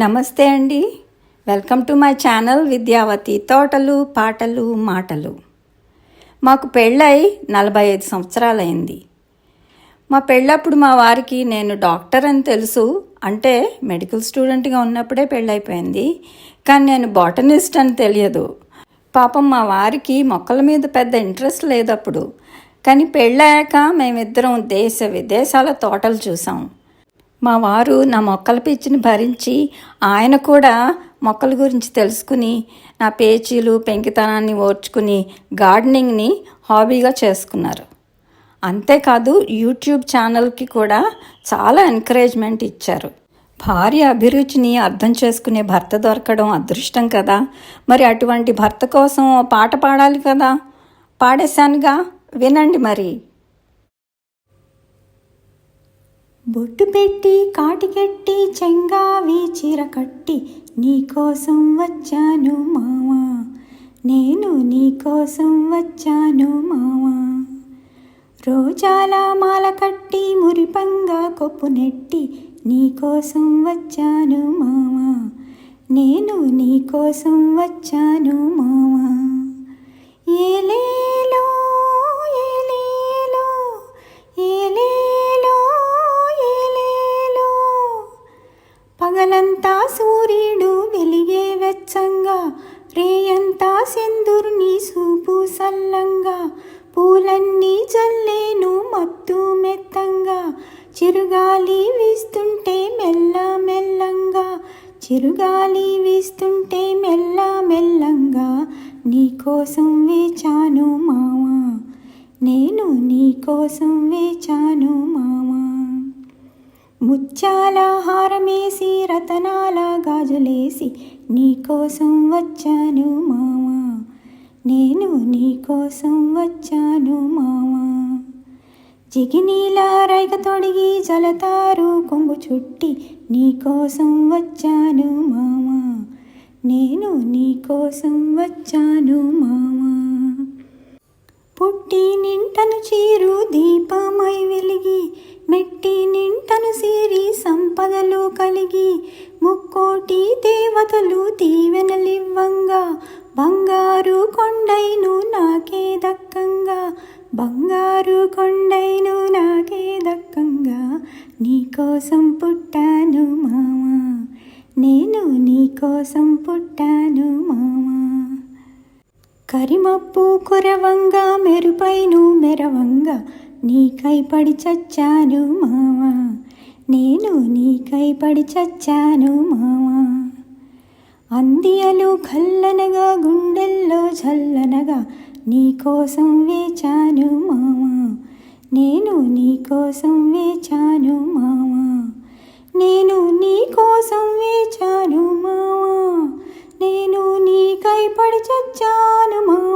నమస్తే అండి. Welcome to my channel Vidyavathi తోటలు పాటలు మాటలు. మాకు పెళ్ళై నలభై ఐదు సంవత్సరాలైంది. మా పెళ్ళప్పుడు మా వారికి నేను డాక్టర్ అని తెలుసు. అంటే మెడికల్ స్టూడెంట్గా ఉన్నప్పుడే పెళ్ళైపోయింది. కానీ నేను బాటనిస్ట్ అని తెలియదు. పాపం మా వారికి మొక్కల మీద పెద్ద ఇంట్రెస్ట్ లేదప్పుడు. కానీ పెళ్ళాక మేమిద్దరం దేశ విదేశాల తోటలు చూసాం. మా వారు నా మొక్కల పిచ్చిని భరించి ఆయన కూడా మొక్కల గురించి తెలుసుకుని నా పేచీలు పెంకితనాన్ని ఓర్చుకుని గార్డెనింగ్ని హాబీగా చేసుకున్నారు. అంతేకాదు యూట్యూబ్ ఛానల్కి కూడా చాలా ఎంకరేజ్మెంట్ ఇచ్చారు. భార్య అభిరుచిని అర్థం చేసుకునే భర్త దొరకడం అదృష్టం కదా. మరి అటువంటి భర్త కోసం పాట పాడాలి కదా. పాడేశానుగా? వినండి మరి. బొట్టు పెట్టి కాటికెట్టి చెంగావి చీర కట్టి నీకోసం వచ్చాను మావా. నేను నీకోసం వచ్చాను మావా. రోజాల మాల కట్టి మురిపంగా కొప్పు నెట్టి నీకోసం వచ్చాను మావా. నేను నీకోసం వచ్చాను మావా. ఏలే పగలంతా సూర్యుడు వెలిగే వెచ్చంగా రేయంతా సెందుర్ని సూపు సల్లంగా పూలన్నీ జల్లేను మత్తు మెత్తంగా చిరుగాలి వీస్తుంటే మెల్ల మెల్లంగా చిరుగాలి వీస్తుంటే మెల్ల మెల్లంగా నీకోసం వేచాను మావా నేను నీకోసం వేచాను మావా. ముత్యాల హారమేసి రతనాల గాజులేసి నీకోసం వచ్చాను మావా నేను నీకోసం వచ్చాను మావా జిగినీల రైగ తొడిగి జలతారు కొంగు చుట్టి నీకోసం వచ్చాను మామా. నేను నీకోసం వచ్చాను మామా. పుట్టి నింటను చీరు దీపమై వెలిగి మెట్టి నింటను సిరి సంపదలు కలిగి ముక్కోటి దేవతలు దీవెనలివ్వంగా. బంగారు కొండైను నాకే దక్కంగా. బంగారు కొండైను నాకే దక్కంగా. నీకోసం పుట్టాను మామా. నేను నీకోసం పుట్టాను మామా. కరిమప్పు కురవంగా మెరుపైను మెరవంగా. నీకై పడి చచ్చాను మావా నేను నీకై పడి చచ్చాను మావా అందియలు కల్లనగా గుండెల్లో చల్లనగా నీకోసం వేచాను మావా నేను నీకోసం వేచాను మావా నేను నీకోసం వేచాను మావా నేను నీకై పడి చచ్చాను మావా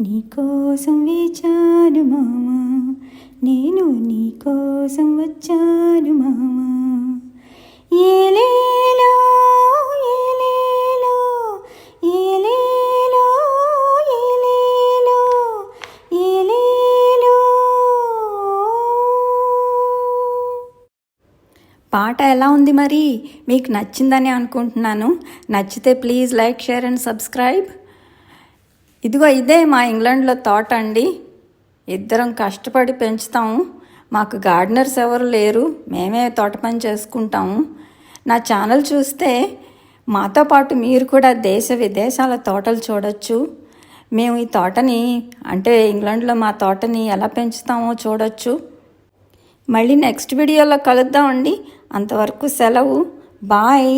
నీకోసం వేచాను మామా. నేను నీకోసం వచ్చాను మామా. ఏలేలో ఏలేలో ఏలేలో ఏలేలో ఏలేలో. పాట ఎలా ఉంది మరి? మీకు నచ్చిందని అనుకుంటున్నాను. నచ్చితే please like share and subscribe. ఇదిగో ఇదే మా ఇంగ్లాండ్లో తోట అండి. ఇద్దరం కష్టపడి పెంచుతాము మాకు గార్డెనర్స్ ఎవరు లేరు. మేమే తోట పని చేసుకుంటాము నా ఛానల్ చూస్తే మాతో పాటు మీరు కూడా దేశ విదేశాల తోటలు చూడొచ్చు. మేము ఈ తోటని అంటే ఇంగ్లాండ్లో మా తోటని ఎలా పెంచుతామో చూడొచ్చు. మళ్ళీ నెక్స్ట్ వీడియోలో కలుద్దామండి అంతవరకు సెలవు. బాయ్.